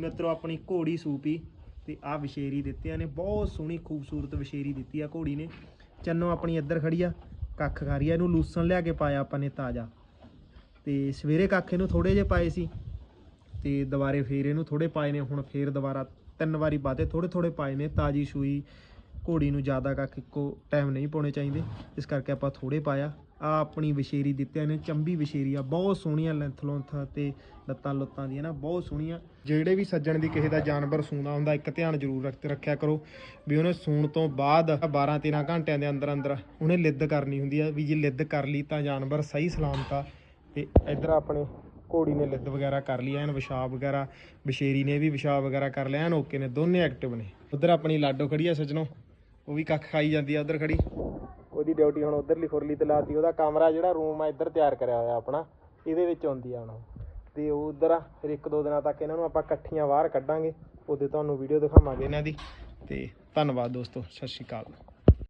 ਮਿੱਤਰੋ, ਆਪਣੀ ਘੋੜੀ ਸੂਪੀ ਤੇ ਆ ਵਿਸ਼ੇਰੀ ਦਿੱਤੀਆਂ ਨੇ। ਬਹੁਤ ਸੋਹਣੀ, ਖੂਬਸੂਰਤ ਵਿਸ਼ੇਰੀ ਦਿੱਤੀ ਆ ਘੋੜੀ ਨੇ। ਚੰਨੋ ਆਪਣੀ ਇੱਧਰ ਖੜੀ ਆ, ਕੱਖ ਖਾ ਰਹੀ ਆ। ਇਹਨੂੰ ਲੂਸਣ ਲਿਆ ਕੇ ਪਾਇਆ ਆਪਾਂ ਨੇ ਤਾਜ਼ਾ। ਤੇ ਸਵੇਰੇ ਕੱਖ ਇਹਨੂੰ ਥੋੜੇ ਜਿਹੇ ਪਾਏ ਸੀ ਤੇ ਦੁਬਾਰੇ ਫੇਰ ਇਹਨੂੰ ਥੋੜੇ ਪਾਏ ਨੇ। ਹੁਣ ਫੇਰ ਦੁਬਾਰਾ ਤਿੰਨ ਵਾਰੀ ਪਾਤੇ ਥੋੜੇ ਥੋੜੇ ਪਾਏ ਨੇ। ਤਾਜੀ ਸੂਈ ਘੋੜੀ ਨੂੰ ਜ਼ਿਆਦਾ ਕੱਖ ਇੱਕੋ ਟਾਈਮ ਨਹੀਂ ਪਾਉਣੇ ਚਾਹੀਦੇ। ਇਸ ਕਰਕੇ ਆਪਾਂ ਥੋੜੇ ਪਾਇਆ। ਆ ਆਪਣੀ ਵਿਸ਼ੇਰੀ ਦਿੱਤਿਆਂ ਨੇ, ਚੰਬੀ ਵਿਸ਼ੇਰੀ ਆ ਬਹੁਤ ਸੋਹਣੀਆਂ ਲੈਂਥ ਲੋਂਥ ਤੇ ਲੱਤਾਂ ਲੁੱਤਾਂ ਦੀਆਂ ਨਾ, ਬਹੁਤ ਸੋਹਣੀਆਂ। ਜਿਹੜੇ ਵੀ ਸੱਜਣ ਦੀ ਕਿਸੇ ਦਾ ਜਾਨਵਰ ਸੂਣਾ ਹੁੰਦਾ, ਇੱਕ ਧਿਆਨ ਜ਼ਰੂਰ ਰੱਖ ਰੱਖਿਆ ਕਰੋ ਵੀ ਉਹਨੇ ਸੂਣ ਤੋਂ ਬਾਅਦ 12 13 ਘੰਟਿਆਂ ਦੇ ਅੰਦਰ ਅੰਦਰ ਉਹਨੇ ਲਿੱਦ ਕਰਨੀ ਹੁੰਦੀ ਆ, ਵੀ ਜੇ ਲਿੱਦ ਕਰ ਲਈ ਤਾਂ ਜਾਨਵਰ ਸਹੀ ਸਲਾਮਤ ਆ। ਤੇ ਇੱਧਰ ਆਪਣੇ ਘੋੜੀ ਨੇ ਲਿੱਦ ਵਗੈਰਾ ਕਰ ਲਈ, ਐਨ ਵਿਸ਼ਾਬ ਵਗੈਰਾ ਬਸ਼ੇਰੀ ਨੇ ਵੀ ਵਿਸ਼ਾਬ ਵਗੈਰਾ ਕਰ ਲਿਆ, ਐਨ ਓਕੇ ਨੇ, ਦੋਨੇ ਐਕਟਿਵ ਨੇ। ਉਧਰ ਆਪਣੀ ਲਾਡੋ ਖੜੀ ਆ ਸੱਜਣੋ, ਉਹ ਵੀ ਕੱਖ ਖਾਈ ਜਾਂਦੀ ਆ, ਉਧਰ ਖੜੀ। ਉਹਦੀ ਡਿਊਟੀ ਹੁਣ ਉਧਰਲੀ ਖੁਰਲੀ ਤੇ ਲਾਤੀ, ਉਹਦਾ ਕਮਰਾ ਜਿਹੜਾ ਰੂਮ ਆ, ਇੱਧਰ ਤਿਆਰ ਕਰਿਆ ਹੋਇਆ ਆਪਣਾ, ਇਹਦੇ ਵਿੱਚ ਆਉਂਦੀ ਆ ਹੁਣ ਉਹ। ਤੇ ਉਹ ਉਧਰ ਆ, ਫਿਰ ਇੱਕ ਦੋ ਦਿਨਾਂ ਤੱਕ ਇਹਨਾਂ ਨੂੰ ਆਪਾਂ ਇਕੱਠੀਆਂ ਬਾਹਰ ਕੱਢਾਂਗੇ, ਉਹਦੇ ਤੁਹਾਨੂੰ ਵੀਡੀਓ ਦਿਖਾਵਾਂਗੇ ਇਹਨਾਂ ਦੀ ਤੇ ਧੰਨਵਾਦ ਦੋਸਤੋ, ਸਤਿ ਸ਼੍ਰੀ ਅਕਾਲ